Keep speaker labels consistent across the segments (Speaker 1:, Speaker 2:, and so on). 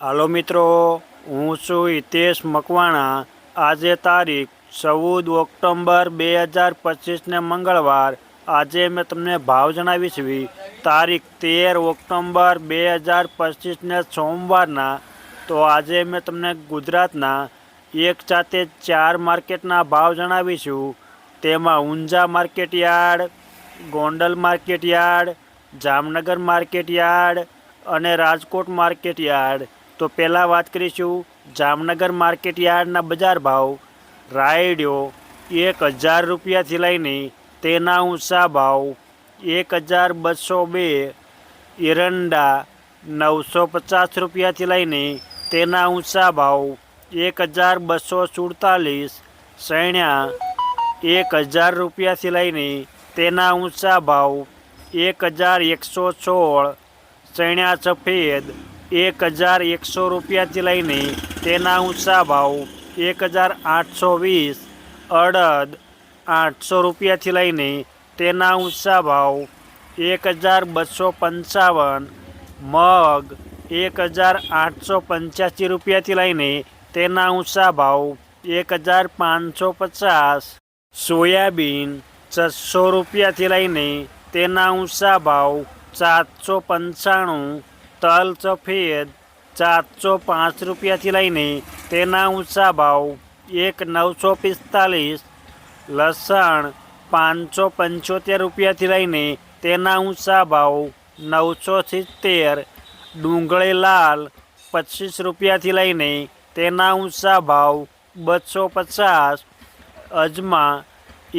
Speaker 1: હાલો મિત્રો, હું છું હિતેશ મકવાણા. આજે તારીખ ચૌદ ઓક્ટોબર બે હજાર પચીસને મંગળવાર. આજે મેં તમને ભાવ જણાવીશ તારીખ તેર ઓક્ટોબર બે હજાર પચીસને સોમવારના. તો આજે મેં તમને ગુજરાતના એક સાથે ચાર માર્કેટના ભાવ જણાવીશું તેમાં Unjha market yard, Gondal market yard, Jamnagar market yard અને રાજકોટ માર્કેટ યાર્ડ. તો પહેલાં વાત કરીશું જામનગર માર્કેટ યાર્ડના બજાર ભાવ. રાયડિયો એક હજાર રૂપિયાથી લઈને તેના ઊંચા ભાવ એક હજાર બસો બે. એરંડા નવસો પચાસ રૂપિયાથી લઈને તેના ઊંચા ભાવ એક હજાર બસો સુડતાલીસ. સૈણ્યા એક હજાર રૂપિયાથી લઈને તેના ઊંચા ભાવ એક હજાર એકસો સોળ. ચણ્યા સફેદ એક હજાર એકસો રૂપિયાથી લઈને તેના ઊંચા ભાવ એક હજાર આઠસો વીસ, અડદ આઠસો રૂપિયાથી લઈને તેના ઊંચા ભાવ એક હજાર બસો પંચાવન, મગ એક હજાર આઠસો પંચ્યાસી રૂપિયાથી લઈને તેના ઊંચા ભાવ એક હજાર પાંચસો પચાસ, સોયાબીન છસો રૂપિયાથી લઈને તેના ઊંચા ભાવ સાતસો પંચાણું તલ સફેદ ચારસો પાંચ રૂપિયાથી લઈને તેના ઊંચા ભાવ એક નવસો પિસ્તાલીસ, લસણ પાંચસો પંચોતેર રૂપિયાથી લઈને તેના ઊંચા ભાવ નવસો સિત્તેર, ડુંગળી લાલ પચીસ રૂપિયાથી લઈને તેના ઊંચા ભાવ બસો પચાસ, અજમા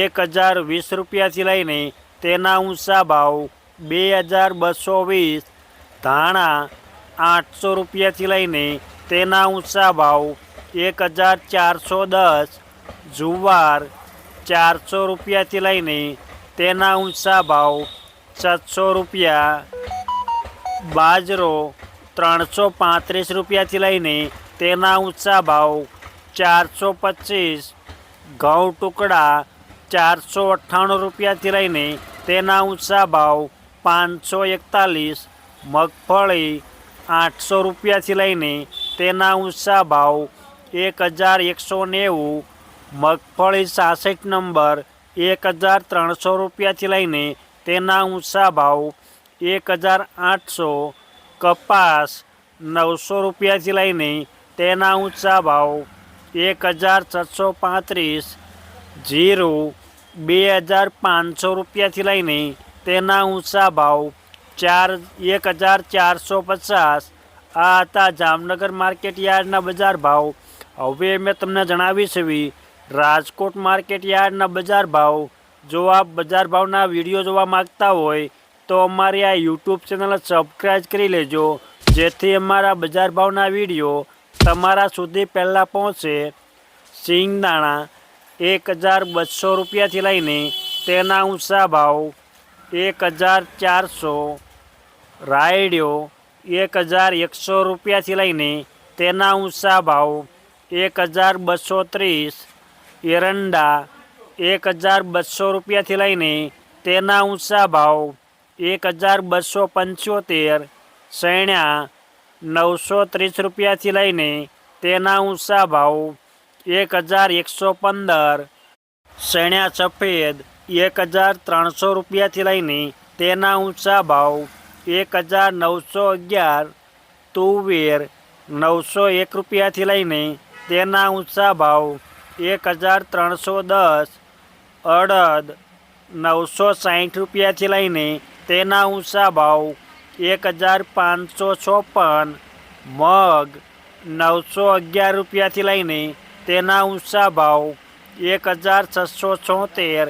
Speaker 1: એક હજાર વીસ રૂપિયાથી લઈને તેના ઊંચા ભાવ બે હજાર બસો વીસ ધાણા આઠસો રૂપિયાથી લઈને તેના ઊંચા ભાવ એક હજાર ચારસો દસ જુવાર ચારસો રૂપિયાથી લઈને તેના ઊંચા ભાવ સાતસો રૂપિયા બાજરો ત્રણસો પાંત્રીસ રૂપિયાથી લઈને તેના ઊંચા ભાવ ચારસો પચીસ ઘઉં ટુકડા ચારસો અઠ્ઠાણું રૂપિયાથી લઈને તેના ઊંચા ભાવ પાંચસો એકતાલીસ મગફળી આઠસો રૂપિયાથી લઈને તેના ઊંચા ભાવ એક હજાર એકસો નેવું, મગફળી સાસઠ નંબર એક હજાર ત્રણસો રૂપિયાથી લઈને તેના ઊંચા ભાવ એક હજાર આઠસો, કપાસ નવસો રૂપિયાથી લઈને તેના ઊંચા ભાવ એક હજાર છસો પાંત્રીસ, જીરું બે હજાર પાંચસો રૂપિયાથી લઈને તેના ઊંચા ભાવ ચાર, એક હજાર ચારસો પચાસ. આ હતા જામનગર માર્કેટ યાર્ડના બજાર ભાવ. હવે મેં તમને જણાવી એવી રાજકોટ માર્કેટ યાર્ડના બજાર ભાવ. જો આપ બજાર ભાવના વીડિયો જોવા માગતા હોય, તો અમારી આ યુટ્યુબ ચેનલ સબસ્ક્રાઈબ કરી લેજો. જેથી અમારા બજાર ભાવના વીડિયો તમારા સુધી પહેલાં પહોંચે. સિંગદાણા એક હજાર બસો રૂપિયાથી લઈને તેના ઊંચા ભાવ. એક હજાર ચારસો. રાયડિયો એક હજાર એકસો રૂપિયાથી લઈને તેના ઊંચા ભાવ એક હજાર બસો ત્રીસ. એરંડા એક હજાર બસો રૂપિયાથી લઈને તેના ઊંચા ભાવ એક હજાર બસો પંચોતેર. સૈણ્યા નવસો ત્રીસ રૂપિયાથી લઈને તેના ઊંચા ભાવ એક હજાર એકસો પંદર. સૈણ્યા સફેદ એક હજાર ત્રણસો રૂપિયાથી લઈને તેના ઊંચા ભાવ એક હજાર નવસો અગિયાર, તુવેર નવસો એક રૂપિયાથી લઈને તેના ઊંચા ભાવ એક હજાર ત્રણસો દસ, અડદ નવસો સાઠ રૂપિયાથી લઈને તેના ઊંચા ભાવ એક હજાર પાંચસો ચોપન મગ નવસો અગિયાર રૂપિયાથી લઈને તેના ઊંચા ભાવ એક હજાર છસો છોતેર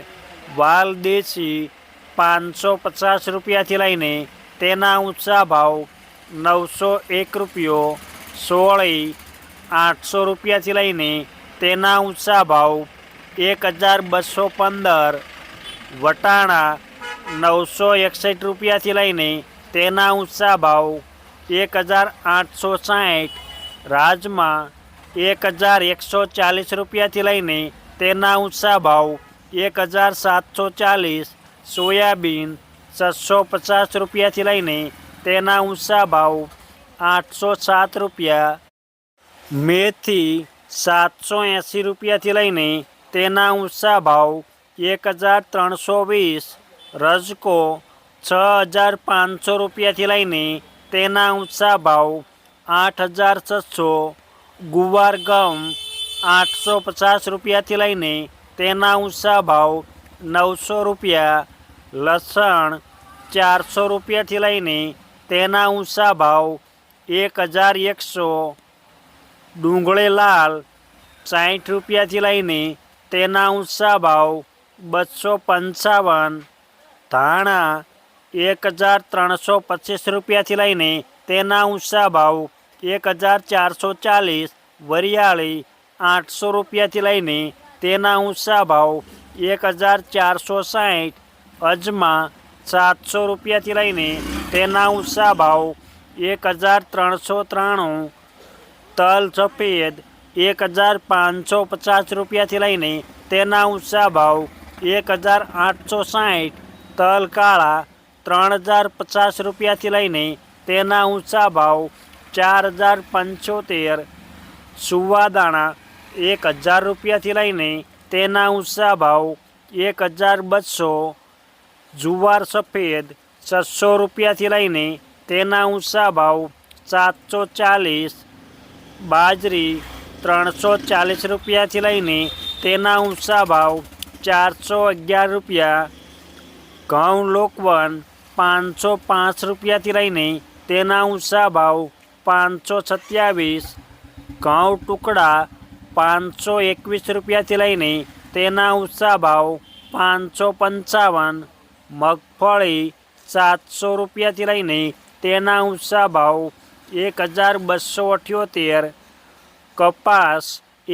Speaker 1: વાલ દેશી પાંચસો પચાસ રૂપિયાથી લઈને તેના ઊંચા ભાવ નવસો એક રૂપિયો, સોળી આઠસો રૂપિયાથી લઈને તેના ઊંચા ભાવ એક હજાર બસો પંદર, વટાણા નવસો એકસઠ રૂપિયાથી લઈને તેના ઊંચા ભાવ એક હજાર આઠસો સાઠ, રાજમા એક હજાર એકસો ચાલીસ રૂપિયાથી લઈને તેના ઊંચા ભાવ એક હજાર સાતસો ચાલીસ સોયાબીન છસો પચાસ રૂપિયાથી લઈને તેના ઊંચા ભાવ આઠસો સાત રૂપિયા. મેથી સાતસો એંસી રૂપિયાથી લઈને તેના ઊંચા ભાવ એક હજાર ત્રણસો વીસ. રજકો છ હજાર પાંચસો રૂપિયાથી લઈને તેના ઊંચા ભાવ આઠ હજાર છસો. ગુવાર ગમ આઠસો પચાસ રૂપિયાથી લઈને તેના ઊંચા ભાવ નવસો રૂપિયા, લસણ ચારસો રૂપિયાથી લઈને તેના ઊંચા ભાવ એક હજાર એકસો, ડુંગળી લાલ સાઠ રૂપિયાથી લઈને તેના ઊંચા ભાવ બસો પંચાવન, ધાણા એક હજાર ત્રણસો પચીસ રૂપિયાથી લઈને તેના ઊંચા ભાવ એક હજાર ચારસો ચાલીસ, વરિયાળી આઠસો રૂપિયાથી લઈને તેના ઊંચા ભાવ એક હજાર ચારસો સાહીઠ, અજમા સાતસો રૂપિયાથી લઈને તેના ઊંચા ભાવ એક હજાર ત્રણસો ત્રાણું, તલ સફેદ એક હજાર પાંચસો પચાસ રૂપિયાથી લઈને તેના ઊંચા ભાવ એક હજાર આઠસો સાઠ તલ કાળા ત્રણ હજાર પચાસ રૂપિયાથી લઈને તેના ઊંચા ભાવ ચાર હજાર પંચોતેર સુવાદાણા એક હજાર રૂપિયાથી લઈને તેના ઊંચા ભાવ એક હજાર બસો, જુવાર સફેદ છસો રૂપિયાથી લઈને તેના ઊંચા ભાવ સાતસો ચાલીસ, બાજરી ત્રણસો ચાલીસ રૂપિયાથી લઈને તેના ઊંચા ભાવ ચારસો અગિયાર રૂપિયા, ઘઉં લોકવન પાંચસો પાંચ રૂપિયાથી લઈને તેના ઊંચા ભાવ પાંચસો સત્યાવીસ, ઘઉં ટુકડા પાંચસો એકવીસ રૂપિયાથી લઈને તેના ઊંચા ભાવ પાંચસો પંચાવન, મગફળી સાતસો રૂપિયાથી લઈને તેના ઊંચા ભાવ એક હજાર બસો અઠ્યોતેર, કપાસ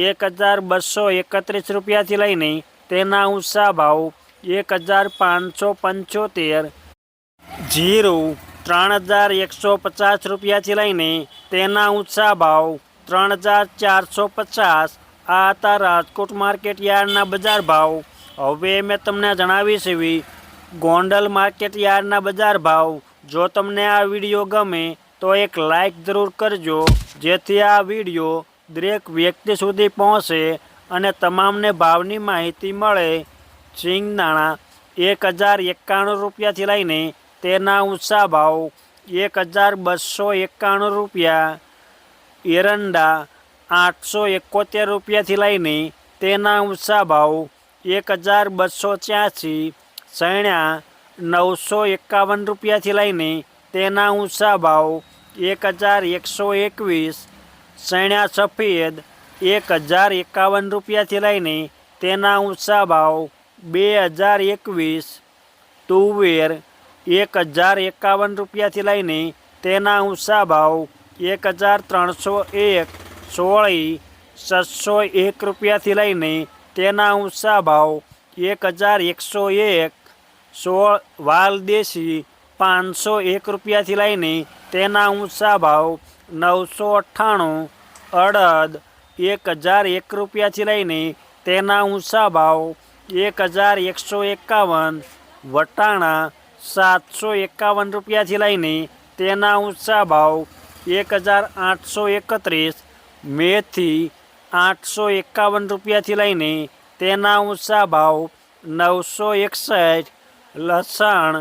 Speaker 1: એક હજાર બસો એકત્રીસ રૂપિયાથી લઈને તેના ઊંચા ભાવ એક હજાર પાંચસો પંચોતેર, જીરું ત્રણ હજાર એકસો પચાસ રૂપિયાથી લઈને તેના ઊંચા ભાવ ત્રણ હજાર ચારસો પચાસ આ હતા રાજકોટ માર્કેટ યાર્ડના બજાર ભાવ. હવે મેં તમને જણાવીશ એવી ગોંડલ માર્કેટ યાર્ડના બજાર ભાવ. જો તમને આ વીડિયો ગમે, તો એક લાઈક જરૂર કરજો, જેથી આ વીડિયો દરેક વ્યક્તિ સુધી પહોંચે અને તમામને ભાવની માહિતી મળે. સિંગદાણા એક હજાર એકાણું રૂપિયાથી લઈને તેના ઊંચા ભાવ, એક હજાર બસો એકાણું રૂપિયા એરંડા આઠસો એકોતેર રૂપિયાથી લઈને તેના ઊંચા ભાવ એક હજાર બસો ત્યાસી સૈણા નવસો એકાવન રૂપિયાથી લઈને તેના ઊંચા ભાવ એક હજાર એકસો એકવીસ સૈણા સફેદ એક હજાર એકાવન રૂપિયાથી લઈને તેના ઊંચા ભાવ બે હજાર એકવીસ, તુવેર એક હજાર એકાવન રૂપિયાથી લઈને તેના ઊંચા ભાવ એક હજાર ત્રણસો એક સોળી છસો એક રૂપિયાથી લઈને તેના ઊંચા ભાવ એક હજાર એકસો એક સોળ વાલ દેશી પાંચસો એક રૂપિયાથી લઈને તેના ઊંચા ભાવ નવસો અઠ્ઠાણું અડદ એક હજાર એક રૂપિયાથી લઈને તેના ઊંચા ભાવ એક હજાર એકસો એકાવન વટાણા સાતસો એકાવન રૂપિયાથી લઈને તેના ઊંચા ભાવ એક હજાર આઠસો એકત્રીસ મેથી આઠસો એકાવન રૂપિયાથી લઈને તેના ઊંચા ભાવ નવસો એકસઠ લસણ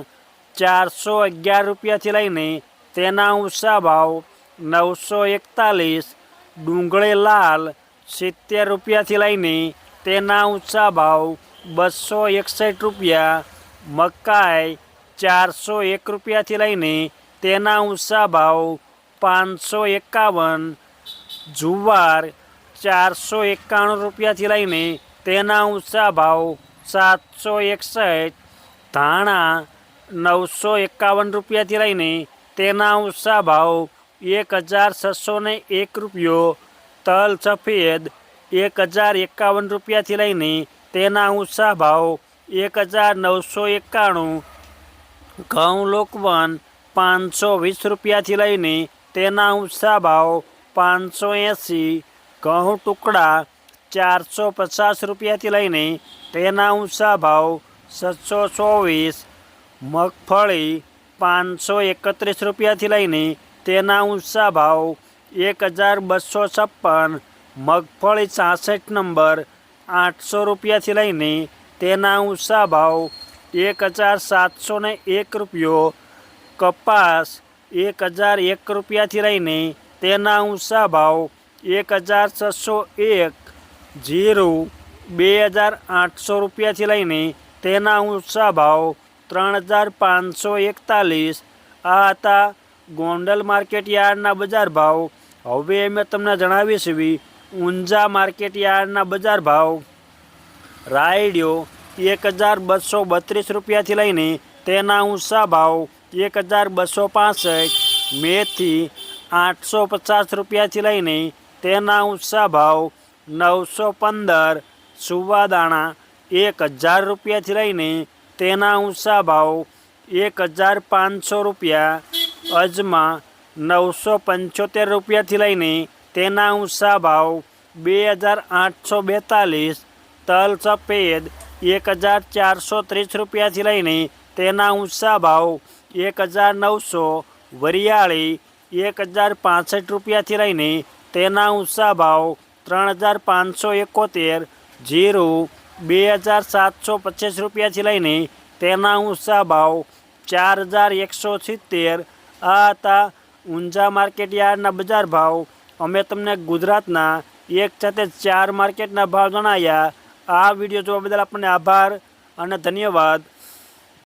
Speaker 1: ચારસો અગિયાર રૂપિયાથી લઈને તેના ઊંચા ભાવ નવસો એકતાલીસ ડુંગળી લાલ સિત્તેર રૂપિયાથી લઈને તેના ઊંચા ભાવ બસો એકસઠ રૂપિયા મકાઈ ચારસો એક રૂપિયાથી લઈને તેના ઊંચા ભાવ પાંચસો એકાવન, જુવાર ચારસો એકાણું રૂપિયાથી લઈને તેના ઊંચા ભાવ સાતસો એકસઠ, ધાણા નવસો એકાવન રૂપિયાથી લઈને તેના ઊંચા ભાવ એક હજાર છસો ને એક રૂપિયો, તલ સફેદ એક હજાર એકાવન રૂપિયાથી લઈને તેના ઊંચા ભાવ એક હજાર નવસો એકાણું, ઘઉં લોકવન પાંચસો વીસ રૂપિયાથી લઈને તેના ઊંચા ભાવ પાંચસો એંસી, ઘઉં ટુકડા ચારસો પચાસ રૂપિયાથી લઈને તેના ઊંચા ભાવ સાતસો ચોવીસ, મગફળી પાંચસો એકત્રીસ રૂપિયાથી લઈને તેના ઊંચા ભાવ એક હજાર બસો છપ્પન, મગફળી છાસઠ નંબર આઠસો રૂપિયાથી લઈને તેના ઊંચા ભાવ એક હજાર સાતસો ને એક રૂપિયો, કપાસ એક હજાર એક રૂપિયાથી લઈને તેના ઊંચા ભાવ એક હજાર છસો એક જીરું બે હજાર આઠસો રૂપિયાથી લઈને તેના ઊંચા ભાવ ત્રણ હજાર પાંચસો એકતાલીસ. આ હતા ગોંડલ માર્કેટ યાર્ડના બજાર ભાવ. હવે મેં તમને જણાવીશ એવી ઊંઝા માર્કેટ યાર્ડના બજાર ભાવ. રાયડિયો એક હજાર બસો બત્રીસ રૂપિયાથી લઈને તેના ઊંચા ભાવ એક હજાર બસો પાસઠ મેથી આઠસો પચાસ રૂપિયાથી લઈને તેના ઊંચા ભાવ નવસો પંદર, સુવાદાણા એક હજાર રૂપિયાથી લઈને તેના ઊંચા ભાવ એક હજાર પાંચસો રૂપિયા, અજમા નવસો પંચોતેર રૂપિયાથી લઈને તેના ઊંચા ભાવ બે હજાર આઠસો બેતાલીસ, તલ સફેદ એક હજાર ચારસો ત્રીસ રૂપિયાથી લઈને તેના ઊંચા ભાવ એક હજાર નવસો વરિયાળી એક હજાર પાસઠ રૂપિયાથી લઈને તેના ઊંચા ભાવ ત્રણ હજાર પાંચસો એકોતેર, જીરું બે હજાર સાતસો પચીસ રૂપિયાથી લઈને તેના ઊંચા ભાવ ચાર હજાર એકસો સિત્તેર આ હતા ઊંઝા માર્કેટ યાર્ડના બજાર ભાવ. અમે તમને ગુજરાતના એક સાથે ચાર માર્કેટના ભાવ જણાવ્યા આ વીડિયો જોવા બદલ આપણને આભાર અને ધન્યવાદ.